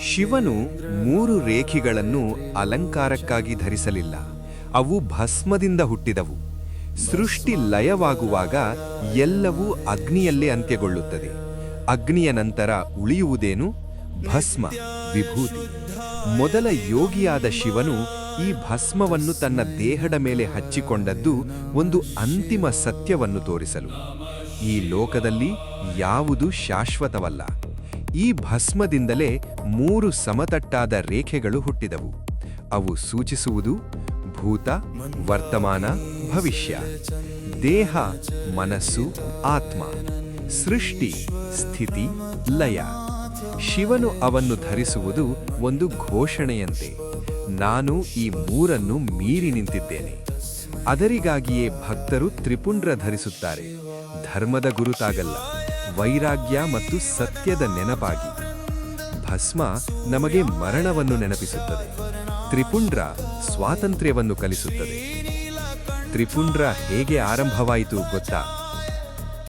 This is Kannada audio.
ಶಿವನು ಮೂರು ರೇಖೆಗಳನ್ನು ಅಲಂಕಾರಕ್ಕಾಗಿ ಧರಿಸಲಿಲ್ಲ. ಅವು ಭಸ್ಮದಿಂದ ಹುಟ್ಟಿದವು. ಸೃಷ್ಟಿ ಲಯವಾಗುವಾಗ ಎಲ್ಲವೂ ಅಗ್ನಿಯಲ್ಲೇ ಅಂತ್ಯಗೊಳ್ಳುತ್ತದೆ. ಅಗ್ನಿಯ ನಂತರ ಉಳಿಯುವುದೇನು? ಭಸ್ಮ, ವಿಭೂತಿ. ಮೊದಲ ಯೋಗಿಯಾದ ಶಿವನು ಈ ಭಸ್ಮವನ್ನು ತನ್ನ ದೇಹದ ಮೇಲೆ ಹಚ್ಚಿಕೊಂಡದ್ದು ಒಂದು ಅಂತಿಮ ಸತ್ಯವನ್ನು ತೋರಿಸಲು. ಈ ಲೋಕದಲ್ಲಿ ಯಾವುದು ಶಾಶ್ವತವಲ್ಲ. ಈ ಭಸ್ಮದಿಂದಲೇ ಮೂರು ಸಮತಟ್ಟಾದ ರೇಖೆಗಳು ಹುಟ್ಟಿದವು. ಅವು ಸೂಚಿಸುವುದು ಭೂತ, ವರ್ತಮಾನ, ಭವಿಷ್ಯ. ದೇಹ, ಮನಸ್ಸು, ಆತ್ಮ. ಸೃಷ್ಟಿ, ಸ್ಥಿತಿ, ಲಯ. ಶಿವನು ಅವನ್ನು ಧರಿಸುವುದು ಒಂದು ಘೋಷಣೆಯಂತೆ. ನಾನು ಈ ಮೂರನ್ನು ಮೀರಿ ನಿಂತಿದ್ದೇನೆ. ಅದರಿಗಾಗಿಯೇ ಭಕ್ತರು ತ್ರಿಪುಂಡ್ರ ಧರಿಸುತ್ತಾರೆ. ಧರ್ಮದ ಗುರುತಾಗಲ್ಲ. ವೈರಾಗ್ಯ ಮತ್ತು ಸತ್ಯದ ನೆನಪಾಗಿ. ಭಸ್ಮ ನಮಗೆ ಮರಣವನ್ನು ನೆನಪಿಸುತ್ತದೆ. ತ್ರಿಪುಂಡ್ರ ಸ್ವಾತಂತ್ರ್ಯವನ್ನು ಕಲಿಸುತ್ತದೆ. ತ್ರಿಪುಂಡ್ರ ಹೇಗೆ ಆರಂಭವಾಯಿತು ಗೊತ್ತಾ?